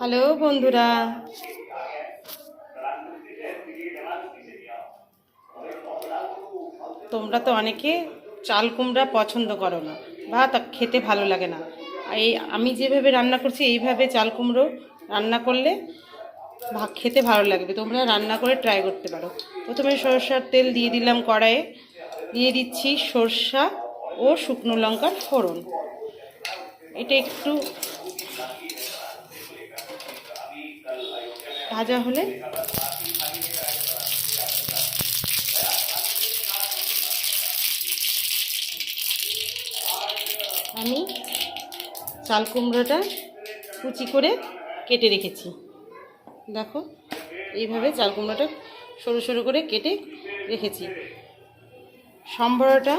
Hello বন্ধুরা। তোমরা তো অনেকে চাল কুমড়া পছন্দ করো না বা তা খেতে ভালো লাগে না। এই আমি যেভাবে রান্না করছি, এইভাবে চাল কুমড়ো রান্না করলে খেতে ভালো লাগবে। তোমরা রান্না করে ট্রাই করতে পারো। প্রথমে সরষার তেল দিয়ে দিলাম কড়াইয়ে। দিয়ে দিচ্ছি সর্ষা ও শুকনো লঙ্কার ফোড়ন। এটা একটু ভাজা হলে? আমি চাল কুমড়োটা কুচি করে কেটে রেখেছি। দেখো, এইভাবে চাল কুমড়োটা সরু সরু করে কেটে রেখেছি। সম্বরটা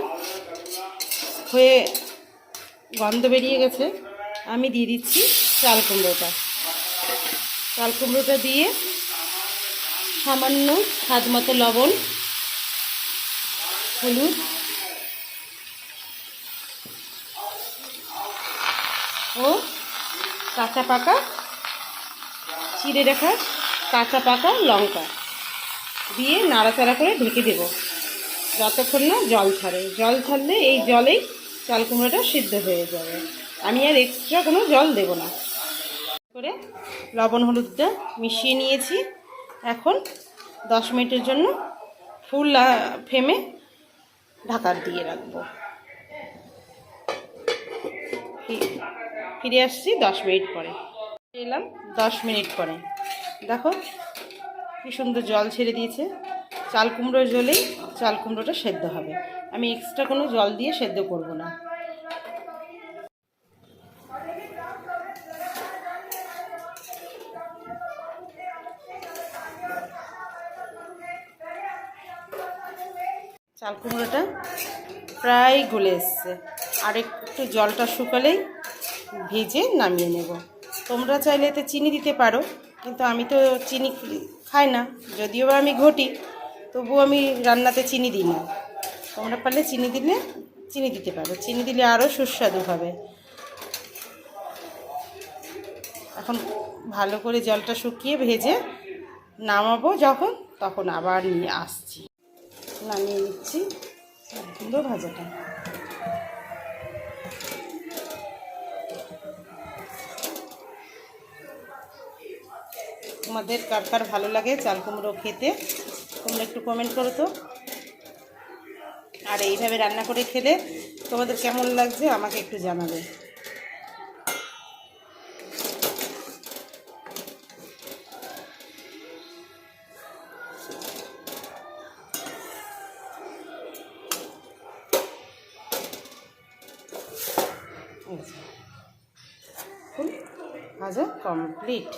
হয়ে গন্ধ বেরিয়ে গেছে, আমি দিয়ে দিচ্ছি চাল কুমড়োটা। চাল কুমড়োটা দিয়ে সামান্য স্বাদ মতো লবণ, হলুদ, ও কাঁচা পাকা, চিড়ে রাখা কাঁচা পাকা লঙ্কা দিয়ে নাড়াচাড়া করে ঢেকে দেব। যতক্ষণ না জল ছাড়ে। জল ছাড়লে এই জলেই চাল কুমড়োটা সিদ্ধ হয়ে যাবে। আমি আর এক্সট্রা কোনো জল দেব না। করে লবণ হলুদটা মিশিয়ে নিয়েছি। এখন দশ মিনিটের জন্য ফুল ফেমে ঢাকার দিয়ে রাখব। ফিরে আসছি দশ মিনিট পরে। এলাম দশ মিনিট পরে। দেখো কি সুন্দর জল ছেড়ে দিয়েছে। চাল কুমড়োর জলেই চাল কুমড়োটা সেদ্ধ হবে। আমি এক্সট্রা কোনো জল দিয়ে সেদ্ধ করব না। চাল কুমড়োটা প্রায় গলে এসছে। আর একটু জলটা শুকালেই ভেজে নামিয়ে নেব। তোমরা চাইলে এতে চিনি দিতে পারো, কিন্তু আমি তো চিনি খাই না, যদিও বা আমি ঘটি, তবুও আমি রান্নাতে চিনি দিই না। তোমরা পারলে চিনি দিলে, চিনি দিতে পারো। চিনি দিলে আরও সুস্বাদু হবে। এখন ভালো করে জলটা শুকিয়ে ভেজে নামাবো যখন, তখন আবার নিয়ে আসছি। নামিয়ে নিচ্ছি। সবগুলো ভাজাটা। তোমাদের কার কার ভালো লাগে চাল কুমড়ো খেতে, তোমরা একটু কমেন্ট করো তো। আর এইভাবে রান্না করে খেলে তোমাদের কেমন লাগছে আমাকে একটু জানাবে। ফুল ভাজা কমপ্লিট